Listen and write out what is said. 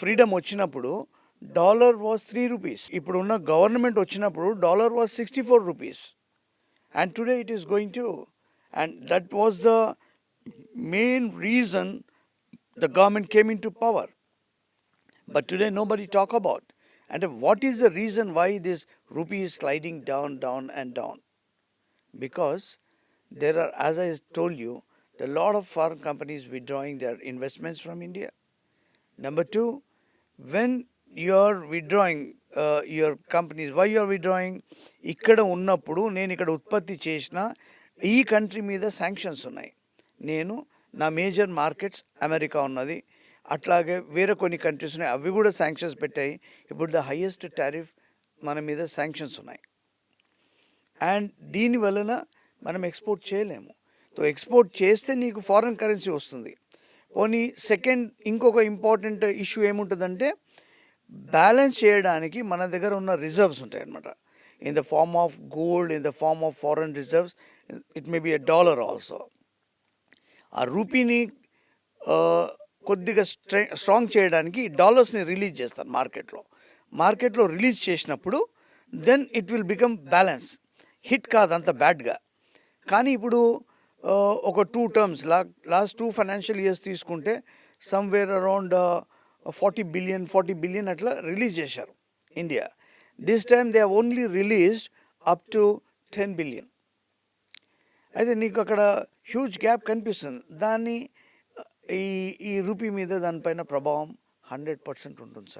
Freedom వచ్చినప్పుడు dollar was three rupees ఇప్పుడు ఉన్న గవర్నమెంట్ వచ్చినప్పుడు dollar was sixty four rupees and today it is going to and that was the main reason the government came into power But today nobody talk about. And what is the reason why this rupee is sliding down, down, and down? Because there are, as I told you, there are a lot of foreign companies withdrawing their investments from India. Number two, when you are withdrawing uh, your companies, why you ఇక్కడ ఉన్నప్పుడు నేను ఇక్కడ ఉత్పత్తి చేసిన ఈ country మీద sanctions ఉన్నాయి. నేను నా మేజర్ మార్కెట్స్ అమెరికా ఉన్నది. అట్లాగే వేరే కొన్ని కంట్రీస్ ఉన్నాయి. అవి కూడా శాంక్షన్స్ పెట్టాయి. ఇప్పుడు ద హయ్యెస్ట్ టారిఫ్ మన మీద శాంక్షన్స్ ఉన్నాయి. అండ్ దీని వలన మనం ఎక్స్పోర్ట్ చేయలేము. సో ఎక్స్పోర్ట్ చేస్తే నీకు ఫారెన్ కరెన్సీ వస్తుంది. పోనీ సెకండ్ ఇంకొక ఇంపార్టెంట్ ఇష్యూ ఏముంటుందంటే బ్యాలెన్స్ చేయడానికి మన దగ్గర ఉన్న రిజర్వ్స్ ఉంటాయి అన్నమాట in the form of gold in the form of foreign reserves it may be a dollar also. ఆ రూపీని కొద్దిగా స్ట్రె స్ట్రాంగ్ చేయడానికి డాలర్స్ని రిలీజ్ చేస్తారు మార్కెట్లో. మార్కెట్లో రిలీజ్ చేసినప్పుడు then it will become balance. Hit కాదు అంత బ్యాడ్గా. కానీ ఇప్పుడు ఒక టూ టర్మ్స్ లా లాస్ట్ టూ ఫైనాన్షియల్ ఇయర్స్ తీసుకుంటే somewhere around forty billion forty billion అట్లా రిలీజ్ చేశారు India this time they only released up to ten billion అయితే నీకు అక్కడ హ్యూజ్ గ్యాప్ కనిపిస్తుంది. దాన్ని ఈ ఈ రూపీ మీద దానిపైన ప్రభావం హండ్రెడ్ పర్సెంట్ ఉంటుంది సార్.